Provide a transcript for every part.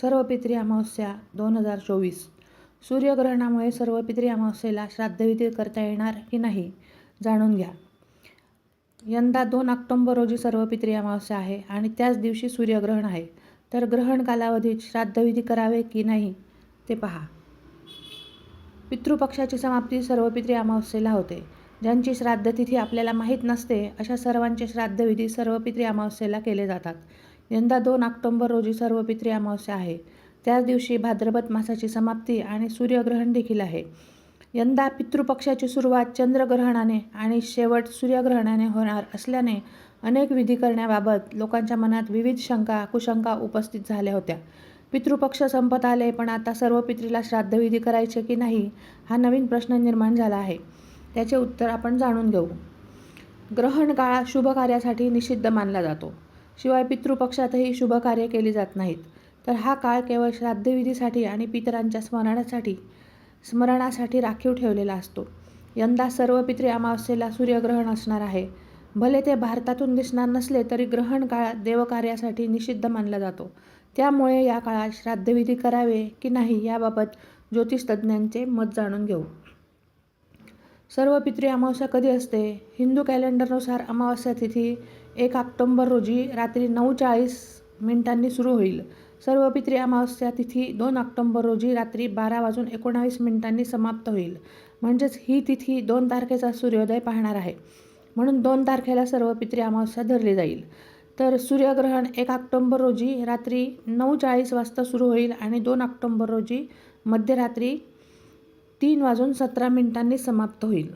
सर्व पित्री अमावस्या दोन हजार चोवीस. सूर्यग्रहणामुळे सर्व पित्री अमावस्येला श्राद्धविधी करता येणार की नाही जाणून घ्या. यंदा दोन ऑक्टोंबर रोजी सर्व पित्री अमावस्या आहे आणि त्याच दिवशी सूर्यग्रहण आहे. तर ग्रहण कालावधीत श्राद्धविधी करावे की नाही ते पहा. पितृपक्षाची समाप्ती सर्व पित्री अमावस्येला होते. ज्यांची श्राद्धतिथी आपल्याला माहीत नसते अशा सर्वांचे श्राद्धविधी सर्व पित्री अमावस्येला केले जातात. यंदा दोन ऑक्टोंबर रोजी सर्व पित्री अमावस्या आहे. त्याच दिवशी भाद्रपद मासाची समाप्ती आणि सूर्यग्रहण देखील आहे. यंदा पितृपक्षाची सुरुवात चंद्रग्रहणाने आणि शेवट सूर्यग्रहणाने होणार असल्याने अनेक विधी करण्याबाबत लोकांच्या मनात विविध शंका कुशंका उपस्थित झाल्या होत्या. पितृपक्ष संपत आले पण आता सर्व पितरीला श्राद्धविधी करायचे की नाही हा नवीन प्रश्न निर्माण झाला आहे. त्याचे उत्तर आपण जाणून घेऊ. ग्रहण काळा शुभ कार्यासाठी निषिद्ध मानला जातो. शिवाय पितृपक्षातही शुभ कार्य केली जात नाहीत. तर हा काळ केवळ श्राद्धविधीसाठी आणि पितरांच्या स्मरणासाठी स्मरणासाठी राखीव ठेवलेला असतो. यंदा सर्व पितृ अमावस्येला सूर्यग्रहण असणार आहे. भले ते भारतातून दिसणार नसले तरी ग्रहण काळात देवकार्यासाठी निषिद्ध मानला जातो. त्यामुळे या काळात श्राद्धविधी करावे की नाही याबाबत ज्योतिषतज्ज्ञांचे मत जाणून घेऊ. सर्व पित्री अमावस्या कधी असते? हिंदू कॅलेंडरनुसार अमावस्या तिथी एक ऑक्टोंबर रोजी रात्री नऊ चाळीस मिनिटांनी सुरू होईल. सर्व पित्री अमावस्या तिथी दोन ऑक्टोंबर रोजी रात्री बारा वाजून एकोणावीस मिनिटांनी समाप्त होईल. म्हणजेच ही तिथी दोन तारखेचा सूर्योदय पाहणार आहे. म्हणून दोन तारखेला सर्व पित्री अमावस्या धरली जाईल. तर सूर्यग्रहण एक ऑक्टोंबर रोजी रात्री नऊ चाळीस वाजता सुरू होईल आणि दोन ऑक्टोंबर रोजी मध्यरात्री तीन वाजून सतरा मिनिटांनी समाप्त होईल.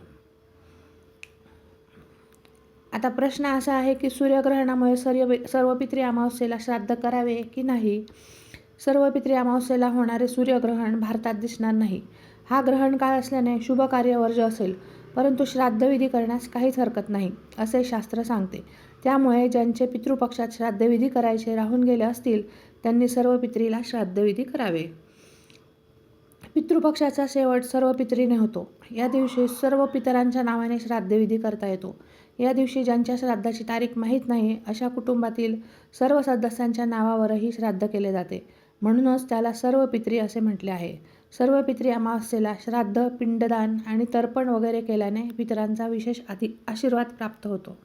आता प्रश्न असा आहे की सूर्यग्रहणामुळे सर्व सर्वपित्री अमावस्येला श्राद्ध करावे की नाही? सर्व पित्री अमावस्येला होणारे सूर्यग्रहण भारतात दिसणार नाही. हा ग्रहण काळ असल्याने शुभ कार्य वर्ज असेल परंतु श्राद्धविधी करण्यास काहीच हरकत नाही असे शास्त्र सांगते. त्यामुळे ज्यांचे पितृपक्षात श्राद्धविधी करायचे राहून गेले असतील त्यांनी सर्व पित्रीला श्राद्धविधी करावे. पितृपक्षाचा शेवट सर्व पितरीने होतो. या दिवशी सर्व पितरांच्या नावाने श्राद्धविधी करता येतो. या दिवशी ज्यांच्या श्राद्धाची तारीख माहीत नाही अशा कुटुंबातील सर्व सदस्यांच्या नावावरही श्राद्ध केले जाते. म्हणूनच त्याला सर्व पितरी असे म्हटले आहे. सर्व पितरी अमावस्येला श्राद्ध पिंडदान आणि तर्पण वगैरे केल्याने पितरांचा विशेष आधी आशीर्वाद प्राप्त होतो.